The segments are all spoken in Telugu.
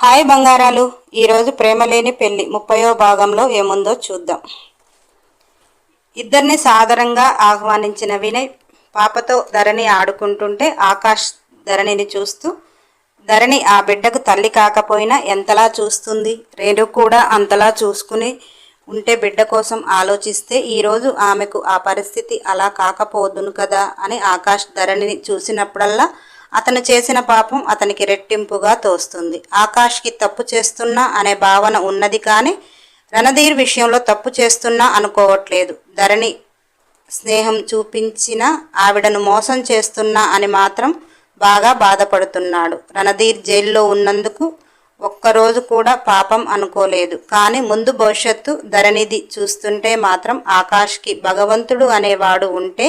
హాయ్ బంగారాలు. ఈరోజు ప్రేమలేని పెళ్ళి. ముప్పయో భాగంలో ఏముందో చూద్దాం. ఇద్దరిని సాదరంగా ఆహ్వానించిన వినయ్ పాపతో ధరణి ఆడుకుంటుంటే ఆకాష్ ధరణిని చూస్తూ ధరణి ఆ బిడ్డకు తల్లి కాకపోయినా ఎంతలా చూస్తుంది? రేణు కూడా అంతలా చూసుకుని ఉంటే బిడ్డ కోసం ఆలోచిస్తే ఈరోజు ఆమెకు ఆ పరిస్థితి అలా కాకపోదును కదా అని ఆకాష్ ధరణిని చూసినప్పుడల్లా అతను చేసిన పాపం అతనికి రెట్టింపుగా తోస్తుంది. ఆకాష్కి తప్పు చేస్తున్నా అనే భావన ఉన్నది కానీ రణధీర్ విషయంలో తప్పు చేస్తున్నా అనుకోవట్లేదు. ధరణి స్నేహం చూపించిన ఆవిడను మోసం చేస్తున్నా అని మాత్రం బాగా బాధపడుతున్నాడు. రణధీర్ జైల్లో ఉన్నందుకు ఒక్కరోజు కూడా పాపం అనుకోలేదు. కానీ ముందు భవిష్యత్తు ధరణిది చూస్తుంటే మాత్రం ఆకాష్కి భగవంతుడు అనేవాడు ఉంటే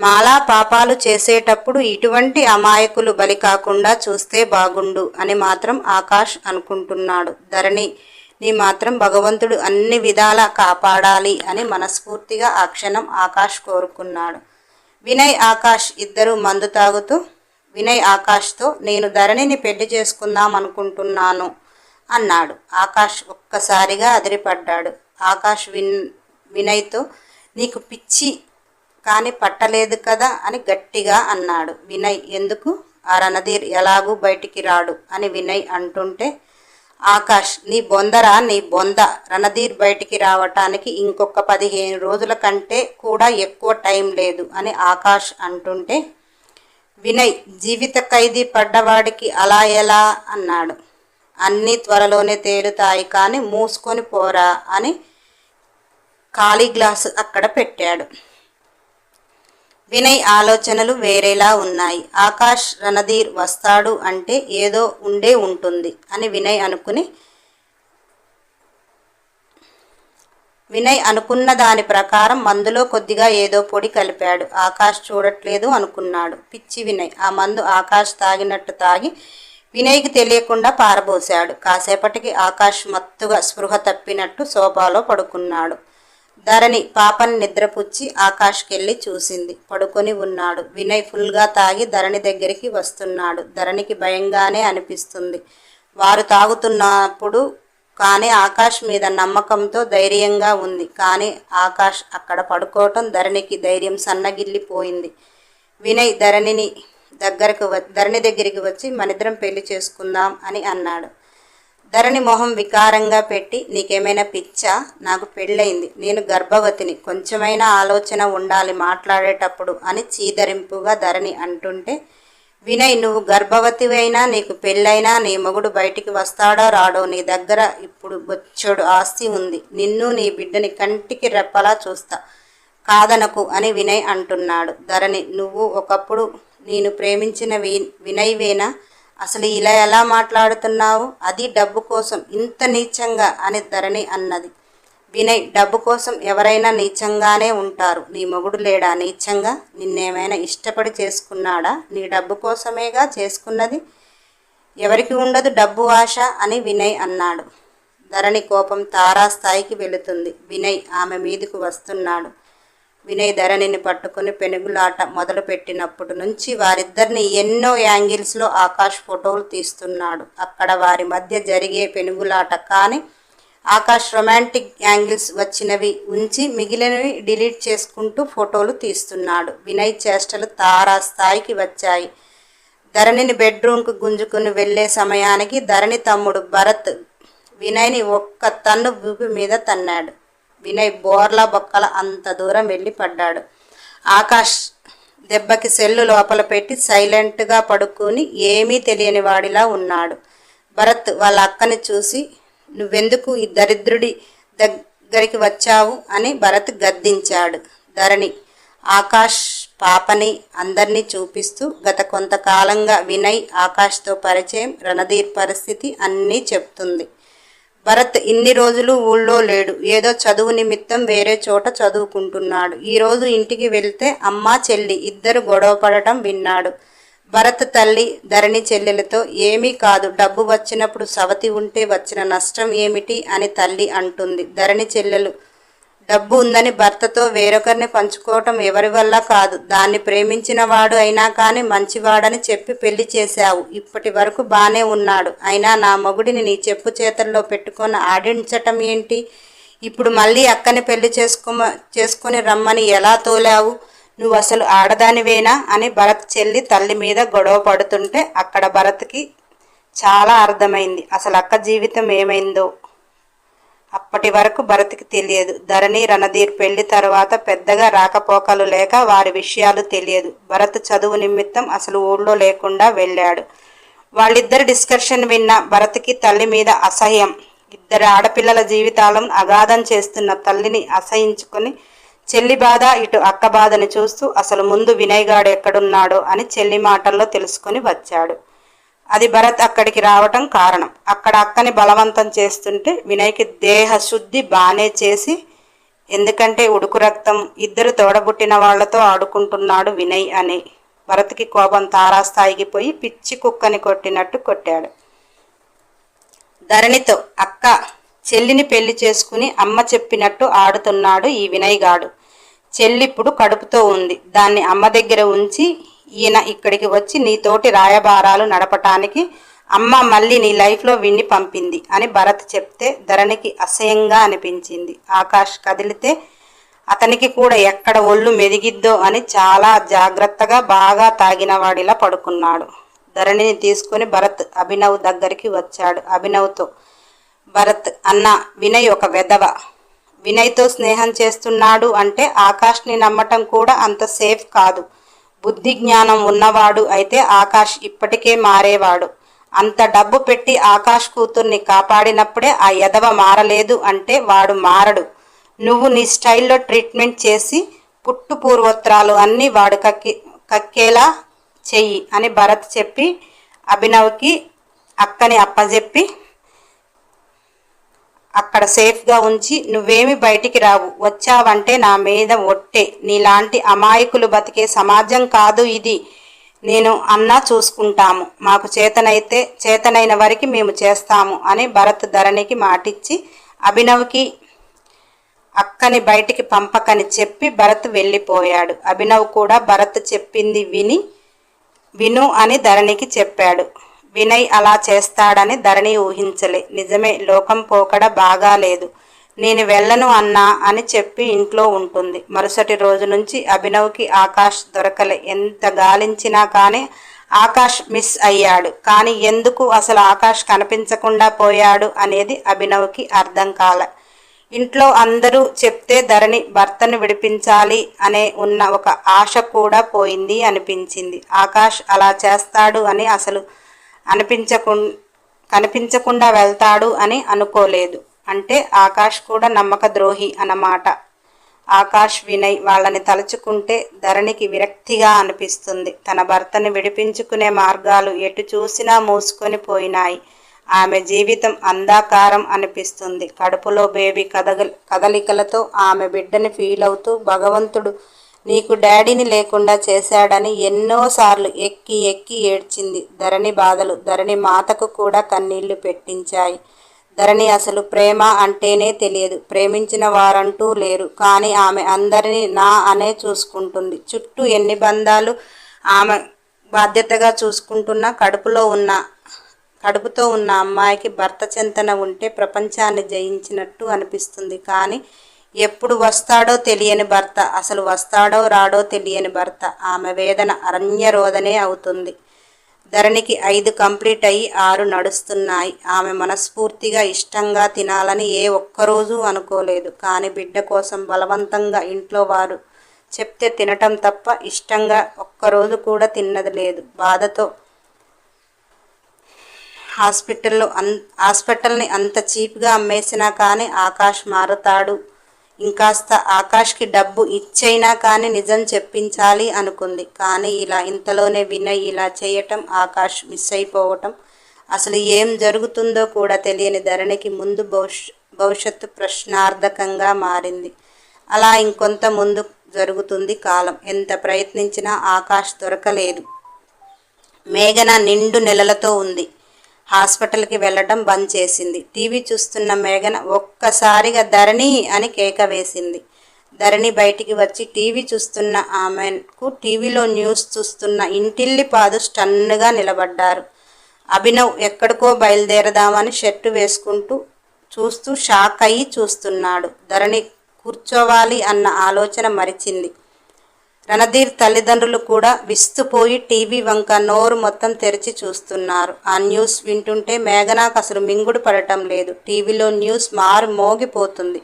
మాలా పాపాలు చేసేటప్పుడు ఇటువంటి అమాయకులు బలి కాకుండా చూస్తే బాగుండు అని మాత్రం ఆకాష్ అనుకుంటున్నాడు. ధరణి నీ మాత్రం భగవంతుడు అన్ని విధాలా కాపాడాలి అని మనస్ఫూర్తిగా ఆ క్షణం ఆకాష్ కోరుకున్నాడు. వినయ్ ఆకాష్ ఇద్దరు మందు తాగుతూ వినయ్ ఆకాష్తో నేను ధరణిని పెళ్ళి చేసుకుందాం అనుకుంటున్నాను అన్నాడు. ఆకాష్ ఒక్కసారిగా అదిరిపడ్డాడు. ఆకాష్ విన్ వినయ్తో నీకు పిచ్చి కానీ పట్టలేదు కదా అని గట్టిగా అన్నాడు. వినయ్ ఎందుకు? ఆ రణధీర్ ఎలాగూ బయటికి రాడు అని వినయ్ అంటుంటే ఆకాష్ నీ బొందరా? నీ బొంద. రణధీర్ బయటికి రావటానికి ఇంకొక పదిహేను రోజుల కంటే కూడా ఎక్కువ టైం లేదు అని ఆకాష్ అంటుంటే వినయ్ జీవిత ఖైదీ పడ్డవాడికి అలా ఎలా? అన్నాడు. అన్నీ త్వరలోనే తేలుతాయి కానీ మూసుకొని పోరా అని ఖాళీ గ్లాసు అక్కడ పెట్టాడు. వినయ్ ఆలోచనలు వేరేలా ఉన్నాయి. ఆకాష్ రణధీర్ వస్తాడు అంటే ఏదో ఉండే ఉంటుంది అని వినయ్ అనుకుని వినయ్ అనుకున్న దాని ప్రకారం మందులో కొద్దిగా ఏదో పొడి కలిపాడు. ఆకాష్ చూడట్లేదు అనుకున్నాడు. పిచ్చి వినయ్. ఆ మందు ఆకాష్ తాగినట్టు తాగి వినయ్కి తెలియకుండా పారబోశాడు కాసేపటికి ఆకాష్ మత్తుగా స్పృహ తప్పినట్టు సోఫాలో పడుకున్నాడు. ధరణి పాపని నిద్రపుచ్చి ఆకాష్కెళ్ళి చూసింది. పడుకొని ఉన్నాడు. వినయ్ ఫుల్గా తాగి ధరణి దగ్గరికి వస్తున్నాడు. ధరణికి భయంగానే అనిపిస్తుంది. వారు తాగుతున్నప్పుడు కానీ ఆకాష్ మీద నమ్మకంతో ధైర్యంగా ఉంది. కానీ ఆకాష్ అక్కడ పడుకోవటం ధరణికి ధైర్యం సన్నగిల్లిపోయింది. వినయ్ ధరణిని దగ్గరకు వ ధరణి దగ్గరికి వచ్చి మనిద్దరం పెళ్ళి చేసుకుందాం అని అన్నాడు. ధరణి మొహం వికారంగా పెట్టి నీకేమైనా పిచ్చా? నాకు పెళ్ళయింది. నేను గర్భవతిని. కొంచెమైనా ఆలోచన ఉండాలి మాట్లాడేటప్పుడు అని చీదరింపుగా ధరణి అంటుంటే వినయ్ నువ్వు గర్భవతివైనా నీకు పెళ్ళైనా నీ మొగుడు బయటికి వస్తాడో రాడో నీ దగ్గర ఇప్పుడు బొచ్చోడు ఆస్తి ఉంది. నిన్ను నీ బిడ్డని కంటికి రెప్పలా చూస్తా. కాదనకు అని వినయ్ అంటున్నాడు. ధరణి నువ్వు ఒకప్పుడు నేను ప్రేమించిన వి వినయ్వేనా? అసలు ఇలా ఎలా మాట్లాడుతున్నావు? అది డబ్బు కోసం ఇంత నీచంగా అని ధరణి అన్నది. వినయ్ డబ్బు కోసం ఎవరైనా నీచంగానే ఉంటారు. నీ మొగుడు లేడా నీచంగా? నిన్నేమైనా ఇష్టపడి చేసుకున్నాడా? నీ డబ్బు కోసమేగా చేసుకున్నది? ఎవరికి ఉండదు డబ్బు ఆశ అని వినయ్ అన్నాడు. ధరణి కోపం తారాస్థాయికి వెళుతుంది. వినయ్ ఆమె మీదకు వస్తున్నాడు. వినయ్ ధరణిని పట్టుకుని పెనుగులాట మొదలుపెట్టినప్పటి నుంచి వారిద్దరిని ఎన్నో యాంగిల్స్లో ఆకాష్ ఫోటోలు తీస్తున్నాడు. అక్కడ వారి మధ్య జరిగే పెనుగులాట కానీ ఆకాష్ రొమాంటిక్ యాంగిల్స్ వచ్చినవి ఉంచి మిగిలినవి డిలీట్ చేసుకుంటూ ఫోటోలు తీస్తున్నాడు. వినయ్ చేష్టలు తారా స్థాయికి వచ్చాయి. ధరణిని బెడ్రూమ్కు గుంజుకుని వెళ్ళే సమయానికి ధరణి తమ్ముడు భరత్ వినయ్ని ఒక్క తన్ను భూమి మీద తన్నాడు. వినయ్ బోర్ల బొక్కల అంత దూరం వెళ్ళి పడ్డాడు. ఆకాష్ దెబ్బకి సెల్లు లోపల పెట్టి సైలెంట్గా పడుకొని ఏమీ తెలియని వాడిలా ఉన్నాడు. భరత్ వాళ్ళ అక్కని చూసి నువ్వెందుకు ఈ దరిద్రుడి దగ్గరికి వచ్చావు? అని భరత్ గద్దించాడు. ధరణి ఆకాష్ పాపని అందరినీ చూపిస్తూ గత కొంతకాలంగా వినయ్ ఆకాష్తో పరిచయం రణధీర్ పరిస్థితి అన్నీ చెప్తుంది. భరత్ ఇన్ని రోజులు ఊళ్ళో లేడు. ఏదో చదువు నిమిత్తం వేరే చోట చదువుకుంటున్నాడు. ఈరోజు ఇంటికి వెళ్తే అమ్మ చెల్లి ఇద్దరు గొడవ పడటం విన్నాడు. భరత్ తల్లి ధరణి చెల్లెలతో ఏమీ కాదు డబ్బు వచ్చినప్పుడు సవతి ఉంటే వచ్చిన నష్టం ఏమిటి? అని తల్లి అంటుంది. ధరణి చెల్లెలు డబ్బు ఉందని భర్తతో వేరొకరిని పంచుకోవటం ఎవరి వల్ల కాదు. దాన్ని ప్రేమించిన వాడు అయినా కానీ మంచివాడని చెప్పి పెళ్ళి చేశావు. ఇప్పటి వరకు బానే ఉన్నాడు. అయినా నా మొగుడిని నీ చెప్పు చేతల్లో పెట్టుకొని ఆడించటం ఏంటి? ఇప్పుడు మళ్ళీ అక్కని పెళ్ళి చేసుకో చేసుకొని రమ్మని ఎలా తోలావు? నువ్వు అసలు ఆడదానివేనా? అని భరత్ చెల్లి తల్లి మీద గొడవ పడుతుంటే అక్కడ భరత్కి చాలా అర్థమైంది. అసలు అక్క జీవితం ఏమైందో. అప్పటి వరకు భరత్కి తెలియదు. ధరణి రణధీర్ పెళ్ళి తర్వాత పెద్దగా రాకపోకలు లేక వారి విషయాలు తెలియదు. భరత్ చదువు నిమిత్తం అసలు ఊళ్ళో లేకుండా వెళ్ళాడు. వాళ్ళిద్దరు డిస్కషన్ విన్న భరత్కి తల్లి మీద అసహ్యం. ఇద్దరు ఆడపిల్లల జీవితాలను అగాధం చేస్తున్న తల్లిని అసహించుకుని చెల్లి బాధ ఇటు అక్క బాధని చూస్తూ అసలు ముందు వినయ్ గాడు ఎక్కడున్నాడో అని చెల్లి మాటల్లో తెలుసుకొని వచ్చాడు. అది భరత్ అక్కడికి రావటం కారణం. అక్కడ అక్కని బలవంతం చేస్తుంటే వినయ్కి దేహ శుద్ధి బాగానే చేసి ఎందుకంటే ఉడుకు రక్తం ఇద్దరు తోడబుట్టిన వాళ్ళతో ఆడుకుంటున్నాడు వినయ్ అని. భరత్కి కోపం తారాస్థాయికి పోయి పిచ్చి కుక్కని కొట్టినట్టు కొట్టాడు. ధరణితో అక్క చెల్లిని పెళ్ళి చేసుకుని అమ్మ చెప్పినట్టు ఆడుతున్నాడు ఈ వినయ్ గాడు. చెల్లిప్పుడు కడుపుతో ఉంది. దాన్ని అమ్మ దగ్గర ఉంచి ఈయన ఇక్కడికి వచ్చి నీతోటి రాయబారాలు నడపటానికి అమ్మ మళ్ళీ నీ లైఫ్లో విన్ని పంపింది అని భరత్ చెప్తే ధరణికి అసహ్యంగా అనిపించింది. ఆకాష్ కదిలితే అతనికి కూడా ఎక్కడ ఒళ్ళు మెదిగిద్దో అని చాలా జాగ్రత్తగా బాగా తాగిన వాడిలా పడుకున్నాడు. ధరణిని తీసుకుని భరత్ అభినవ్ దగ్గరికి వచ్చాడు. అభినవ్తో భరత్ అన్న వినయ్ ఒక వెధవ. వినయ్తో స్నేహం చేస్తున్నాడు అంటే ఆకాష్ని నమ్మటం కూడా అంత సేఫ్ కాదు. బుద్ధి జ్ఞానం ఉన్నవాడు అయితే ఆకాష్ ఇప్పటికే మారేవాడు. అంత డబ్బు పెట్టి ఆకాష్ కూతుర్ని కాపాడినప్పుడే ఆ ఎదవ మారలేదు అంటే వాడు మారడు. నువ్వు నీ స్టైల్లో ట్రీట్మెంట్ చేసి పుట్టు పూర్వోత్తరాలు అన్నీ వాడు కక్కి కక్కేలా చెయ్యి అని భరత్ చెప్పి అభినవ్కి అక్కని అప్పజెప్పి అక్కడ సేఫ్గా ఉంచి నువ్వేమి బయటికి రావు. వచ్చావంటే నా మీద ఒట్టే. నీలాంటి అమాయకులు బతికే సమాజం కాదు ఇది. నేను అన్నా చూసుకుంటాము. మాకు చేతనైతే చేతనైన వరకు మేము చేస్తాము అని భరత్ ధరణికి మాటిచ్చి అభినవ్కి అక్కని బయటికి పంపకని చెప్పి భరత్ వెళ్ళిపోయాడు. అభినవ్ కూడా భరత్ చెప్పింది విని విను అని ధరణికి చెప్పాడు. వినయ్ అలా చేస్తాడని ధరణి ఊహించలే. నిజమే లోకం పోకడ బాగాలేదు నేను వెళ్ళను అన్నా అని చెప్పి ఇంట్లో ఉంటుంది. మరుసటి రోజు నుంచి అభినవ్కి ఆకాష్ దొరకలే. ఎంత గాలించినా కానీ ఆకాష్ మిస్ అయ్యాడు. కానీ ఎందుకు అసలు ఆకాష్ కనిపించకుండా పోయాడు అనేది అభినవ్కి అర్థం కాలే. ఇంట్లో అందరూ చెప్తే ధరణి భర్తను విడిపించాలి అనే ఉన్న ఒక ఆశ కూడా పోయింది అనిపించింది. ఆకాష్ అలా చేస్తాడు అని అసలు అనిపించకు కనిపించకుండా వెళ్తాడు అని అనుకోలేదు. అంటే ఆకాష్ కూడా నమ్మక ద్రోహి అన్నమాట. ఆకాష్ వినయ్ వాళ్ళని తలుచుకుంటే ధరణికి విరక్తిగా అనిపిస్తుంది. తన భర్తని విడిపించుకునే మార్గాలు ఎటు చూసినా మూసుకొని పోయినాయి. ఆమె జీవితం అంధాకారం అనిపిస్తుంది. కడుపులో బేబీ కదగ కదలికలతో ఆమె బిడ్డని ఫీల్ అవుతూ భగవంతుడు నీకు డాడీని లేకుండా చేశాడని ఎన్నోసార్లు ఎక్కి ఎక్కి ఏడ్చింది. ధరణి బాధలు ధరణి మాతకు కూడా కన్నీళ్ళు పెట్టించాయి. ధరణి అసలు ప్రేమ అంటేనే తెలియదు. ప్రేమించిన వారంటూ లేరు. కానీ ఆమె అందరినీ నా అనే చూసుకుంటుంది. చుట్టూ ఎన్ని బంధాలు ఆమె బాధ్యతగా చూసుకుంటున్న కడుపులో ఉన్న కడుపుతో ఉన్న అమ్మాయికి భర్త చెంతన ఉంటే ప్రపంచాన్ని జయించినట్టు అనిపిస్తుంది. కానీ ఎప్పుడు వస్తాడో తెలియని భర్త అసలు వస్తాడో రాడో తెలియని భర్త. ఆమె వేదన అరణ్యరోధనే అవుతుంది. ధరణికి ఐదు కంప్లీట్ అయ్యి ఆరు నడుస్తున్నాయి. ఆమె మనస్ఫూర్తిగా ఇష్టంగా తినాలని ఏ ఒక్కరోజు అనుకోలేదు. కానీ బిడ్డ కోసం బలవంతంగా ఇంట్లో వారు చెప్తే తినటం తప్ప ఇష్టంగా ఒక్కరోజు కూడా తిన్నది లేదు. బాధతో హాస్పిటల్లో అన్ హాస్పిటల్ని అంత చీప్గా అమ్మేసినా కానీ ఆకాష్ మారుతాడు. ఇంకాస్త ఆకాష్కి డబ్బు ఇచ్చైనా కానీ నిజం చెప్పించాలి అనుకుంది. కానీ ఇలా ఇంతలోనే వినయ్ ఇలా చేయటం ఆకాష్ మిస్ అయిపోవటం అసలు ఏం జరుగుతుందో కూడా తెలియని ధరణికి ముందు భవిష్ భవిష్యత్తు ప్రశ్నార్థకంగా మారింది. అలా ఇంకొంత ముందు జరుగుతుంది కాలం. ఎంత ప్రయత్నించినా ఆకాష్ దొరకలేదు. మేఘన నిండు నెలలతో ఉంది. హాస్పిటల్కి వెళ్ళడం బంద్ చేసింది. టీవీ చూస్తున్న మేఘన ఒక్కసారిగా ధరణి అని కేక వేసింది. ధరణి బయటికి వచ్చి టీవీ చూస్తున్న ఆమెకు టీవీలో న్యూస్ చూస్తున్న ఇంటిల్లి పాదు స్టన్నుగా నిలబడ్డారు. అభినవ్ ఎక్కడికో బయలుదేరదామని షర్టు వేసుకుంటూ చూస్తూ షాక్ అయ్యి చూస్తున్నాడు. ధరణి కూర్చోవాలి అన్న ఆలోచన మరిచింది. రణధీర్ తల్లిదండ్రులు కూడా విస్తుపోయి టీవీ వంక నోరు మొత్తం తెరిచి చూస్తున్నారు. ఆ న్యూస్ వింటుంటే మేఘనాకు అసలు మింగుడు పడటం లేదు. టీవీలో న్యూస్ మారు మోగిపోతుంది.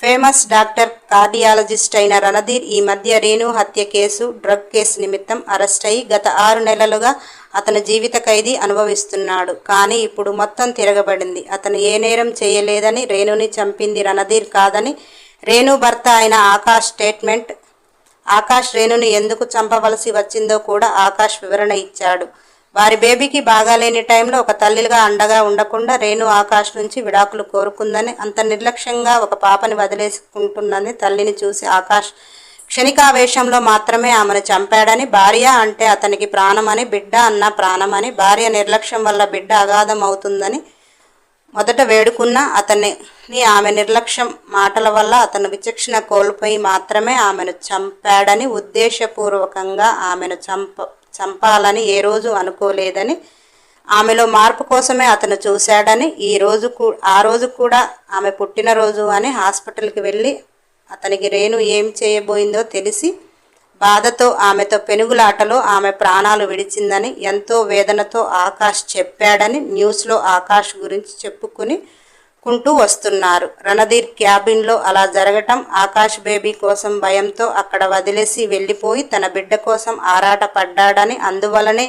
ఫేమస్ డాక్టర్ కార్డియాలజిస్ట్ అయిన రణధీర్ ఈ మధ్య రేణు హత్య కేసు డ్రగ్ కేసు నిమిత్తం అరెస్ట్ అయి గత ఆరు నెలలుగా అతను జీవిత ఖైదీ అనుభవిస్తున్నాడు. కానీ ఇప్పుడు మొత్తం తిరగబడింది. అతను ఏ నేరం చేయలేదని రేణుని చంపింది రణధీర్ కాదని రేణు భర్త అయిన ఆకాష్ స్టేట్మెంట్ ఆకాష్ రేణుని ఎందుకు చంపవలసి వచ్చిందో కూడా ఆకాష్ వివరణ ఇచ్చాడు. వారి బేబీకి బాగాలేని టైంలో ఒక తల్లిగా అండగా ఉండకుండా రేణు ఆకాష్ నుంచి విడాకులు కోరుకుందని అంత నిర్లక్ష్యంగా ఒక పాపని వదిలేసుకుంటుందని తల్లిని చూసి ఆకాష్ క్షణికావేశంలో మాత్రమే ఆమెను చంపాడని భార్య అంటే అతనికి ప్రాణమని బిడ్డ అన్న ప్రాణమని భార్య నిర్లక్ష్యం వల్ల బిడ్డ అగాధం అవుతుందని మొదట వేడుకున్న అతన్ని ఆమె నిర్లక్ష్యం మాటల వల్ల అతను విచక్షణ కోల్పోయి మాత్రమే ఆమెను చంపాడని ఉద్దేశపూర్వకంగా ఆమెను చంప చంపాలని ఏ రోజు అనుకోలేదని ఆమెలో మార్పు కోసమే అతను చూశాడని ఈ రోజు కూ- ఆ రోజు కూడా ఆమె పుట్టినరోజు అని హాస్పిటల్కి వెళ్ళి అతనికి రేణు ఏం చేయబోయిందో తెలిసి బాధతో ఆమెతో పెనుగులాటలో ఆమె ప్రాణాలు విడిచిందని ఎంతో వేదనతో ఆకాష్ చెప్పాడని న్యూస్లో ఆకాష్ గురించి చెప్పుకుని కుంటూ వస్తున్నారు. రణధీర్ క్యాబిన్లో అలా జరగటం ఆకాష్ బేబీ కోసం భయంతో అక్కడ వదిలేసి వెళ్ళిపోయి తన బిడ్డ కోసం ఆరాట పడ్డాడని అందువలనే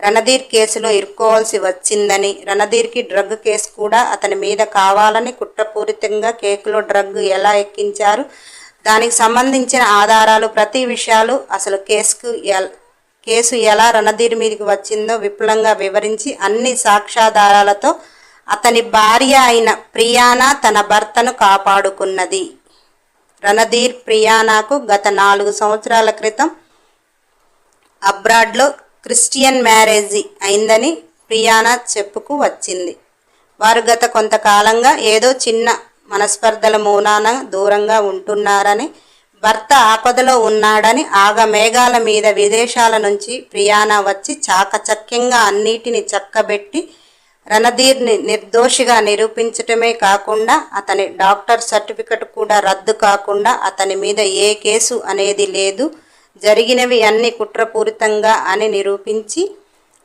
రణధీర్ కేసులో ఇరుక్కోవాల్సి వచ్చిందని రణధీర్కి డ్రగ్ కేసు కూడా అతని మీద కావాలని కుట్రపూరితంగా కేకులో డ్రగ్ ఎలా ఎక్కించారు దానికి సంబంధించిన ఆధారాలు ప్రతి విషయాలు అసలు కేసుకు ఎల్ కేసు ఎలా రణధీర్ మీదకి వచ్చిందో విపులంగా వివరించి అన్ని సాక్ష్యాధారాలతో అతని భార్య అయిన ప్రియానా తన భర్తను కాపాడుకున్నది. రణధీర్ ప్రియానాకు గత నాలుగు సంవత్సరాల క్రితం అబ్రాడ్లో క్రిస్టియన్ మ్యారేజీ అయిందని ప్రియానా చెప్పుకు వచ్చింది. వారు గత కొంతకాలంగా ఏదో చిన్న మనస్పర్ధల మూలాన దూరంగా ఉంటున్నారని భర్త ఆపదలో ఉన్నాడని ఆగ మేఘాల మీద విదేశాల నుంచి ప్రియానా వచ్చి చాకచక్యంగా అన్నిటిని చక్కబెట్టి రణధీర్ని నిర్దోషిగా నిరూపించటమే కాకుండా అతని డాక్టర్ సర్టిఫికెట్ కూడా రద్దు కాకుండా అతని మీద ఏ కేసు అనేది లేదు. జరిగినవి అన్ని కుట్రపూరితంగా అని నిరూపించి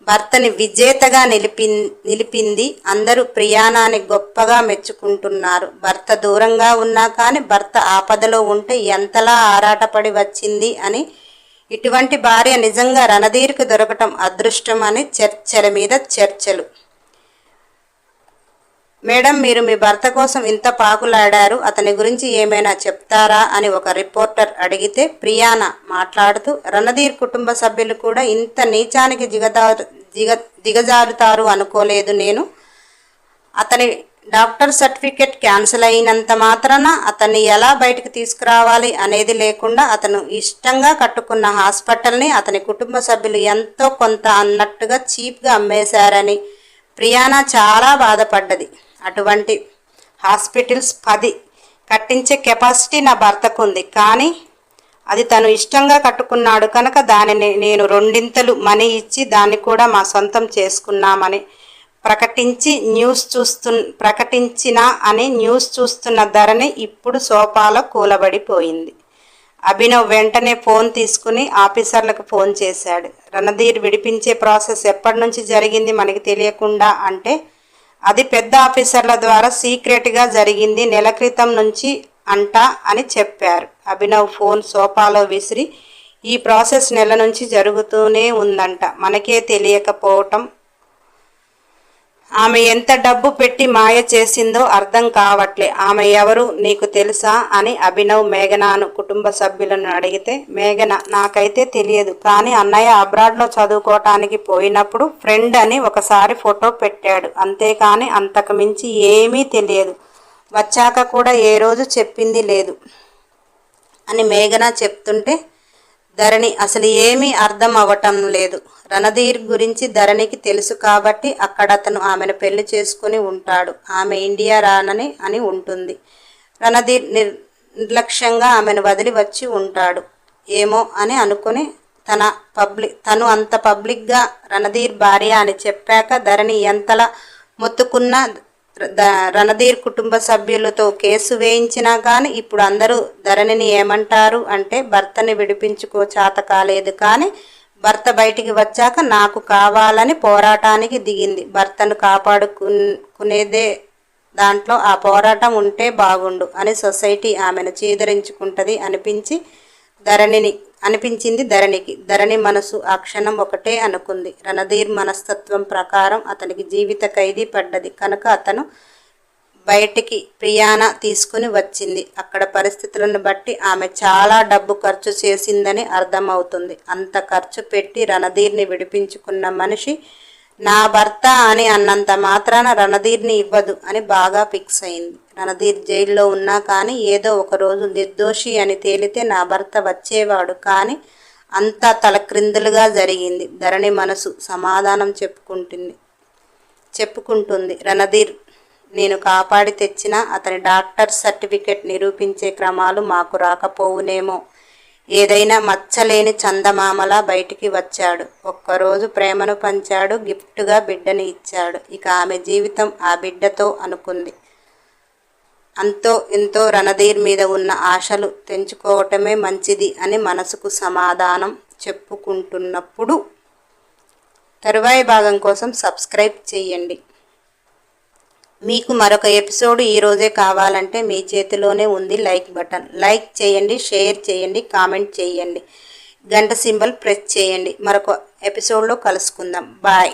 భర్తని విజేతగా నిలిపి నిలిపింది. అందరూ ప్రియాణాన్ని గొప్పగా మెచ్చుకుంటున్నారు. భర్త దూరంగా ఉన్నా కానీ భర్త ఆపదలో ఉంటే ఎంతలా ఆరాటపడి వచ్చింది అని ఇటువంటి భార్య నిజంగా రణధీర్కు దొరకటం అదృష్టం అని చర్చల మీద చర్చలు. మేడం మీరు మీ భర్త కోసం ఇంత పాకులాడారు అతని గురించి ఏమైనా చెప్తారా అని ఒక రిపోర్టర్ అడిగితే ప్రియాన మాట్లాడుతూ రణధీర్ కుటుంబ సభ్యులు కూడా ఇంత నీచానికి దిగదారు దిగ దిగజారుతారు అనుకోలేదు నేను. అతని డాక్టర్ సర్టిఫికెట్ క్యాన్సిల్ అయినంత మాత్రాన అతన్ని ఎలా బయటకు తీసుకురావాలి అనేది లేకుండా అతను ఇష్టంగా కట్టుకున్న హాస్పిటల్ని అతని కుటుంబ సభ్యులు ఎంతో కొంత అన్నట్టుగా చీప్గా అమ్మేశారని ప్రియానా చాలా బాధపడ్డది. అటువంటి హాస్పిటల్స్ పది. కట్టించే కెపాసిటీ నా భర్తకు ఉంది. కానీ అది తను ఇష్టంగా కట్టుకున్నాడు కనుక దానిని నేను రెండింతలు మనీ ఇచ్చి దాన్ని కూడా మా సొంతం చేసుకున్నామని ప్రకటించి న్యూస్ చూస్తు ప్రకటించిన అని న్యూస్ చూస్తున్న ధరని ఇప్పుడు సోఫాలో కూలబడిపోయింది. అభినవ్ వెంటనే ఫోన్ తీసుకుని ఆఫీసర్లకు ఫోన్ చేశాడు. రణధీర్ విడిపించే ప్రాసెస్ ఎప్పటి నుంచి జరిగింది మనకి తెలియకుండా అంటే అది పెద్ద ఆఫీసర్ల ద్వారా సీక్రెట్గా జరిగింది. నెల క్రితం నుంచి అంట అని చెప్పారు. అభినవ్ ఫోన్ సోఫాలో విసిరి ఈ ప్రాసెస్ నెల నుంచి జరుగుతూనే ఉందంట. మనకే తెలియకపోవటం ఆమె ఎంత డబ్బు పెట్టి మాయ చేసిందో అర్థం కావట్లే. ఆమె ఎవరు నీకు తెలుసా అని అభినవ్ మేఘనాను కుటుంబ సభ్యులను అడిగితే మేఘన నాకైతే తెలియదు. కానీ అన్నయ్య అబ్రాడ్లో చదువుకోవటానికి పోయినప్పుడు ఫ్రెండ్ అని ఒకసారి ఫోటో పెట్టాడు. అంతేకాని అంతకు మించి ఏమీ తెలియదు. వచ్చాక కూడా ఏ రోజు చెప్పింది లేదు అని మేఘన చెప్తుంటే ధరణి అసలు ఏమీ అర్థం అవ్వటం లేదు. రణధీర్ గురించి ధరణికి తెలుసు కాబట్టి అక్కడ అతను ఆమెను పెళ్ళి చేసుకుని ఉంటాడు. ఆమె ఇండియా రానని అని ఉంటుంది. రణధీర్ నిర్ నిర్లక్ష్యంగా ఆమెను వదిలి వచ్చి ఉంటాడు. ఏమో అని అనుకుని తన పబ్లిక్ తను అంత పబ్లిక్గా రణధీర్ భార్య అని చెప్పాక ధరణి ఎంతలా మొత్తుకున్న రణధీర్ కుటుంబ సభ్యులతో కేసు వేయించినా కానీ ఇప్పుడు అందరూ ధరణిని ఏమంటారు అంటే భర్తని విడిపించుకో చేత కాలేదు కానీ భర్త బయటికి వచ్చాక నాకు కావాలని పోరాటానికి దిగింది. భర్తను కాపాడుకునేదే దాంట్లో ఆ పోరాటం ఉంటే బాగుండు అని సొసైటీ ఆమెను చీదరించుకుంటది అనిపించి ధరణిని అనిపించింది ధరణికి. ధరణి మనసు ఆ క్షణం ఒకటే అనుకుంది. రణధీర్ మనస్తత్వం ప్రకారం అతనికి జీవిత ఖైదీ పడ్డది. కనుక అతను బయటికి ప్రియాన తీసుకుని వచ్చింది. అక్కడ పరిస్థితులను బట్టి ఆమె చాలా డబ్బు ఖర్చు చేసిందని అర్థమవుతుంది. అంత ఖర్చు పెట్టి రణధీర్ని విడిపించుకున్న మనిషి నా భర్త అని అన్నంత మాత్రాన రణధీర్ని ఇవ్వదు అని బాగా ఫిక్స్ అయింది. రణధీర్ జైల్లో ఉన్నా కానీ ఏదో ఒక రోజు నిర్దోషి అని తేలితే నా భర్త వచ్చేవాడు కానీ అంతా తలక్రిందులుగా జరిగింది. ధరణి మనసు సమాధానం చెప్పుకుంటుంది. చెప్పుకుంటుంది. రణధీర్ నేను కాపాడి తెచ్చిన అతని డాక్టర్ సర్టిఫికెట్ నిరూపించే క్రమాలు మాకు రాకపోవునేమో. ఏదైనా మచ్చలేని చందమామలా బయటికి వచ్చాడు. ఒక్కరోజు ప్రేమను పంచాడు గిఫ్ట్గా బిడ్డని ఇచ్చాడు. ఇక ఆమె జీవితం ఆ బిడ్డతో అనుకుంది. అంతో ఎంతో రణధీర్ మీద ఉన్న ఆశలు తెంచుకోవటమే మంచిది అని మనసుకు సమాధానం చెప్పుకుంటున్నప్పుడు తరువాయి భాగం కోసం సబ్స్క్రైబ్ చేయండి. మీకు మరొక ఎపిసోడ్ ఈరోజే కావాలంటే మీ చేతిలోనే ఉంది లైక్ బటన్. లైక్ చేయండి షేర్ చేయండి కామెంట్ చేయండి. గంట సింబల్ ప్రెస్ చేయండి. మరొక ఎపిసోడ్లో కలుసుకుందాం. బాయ్.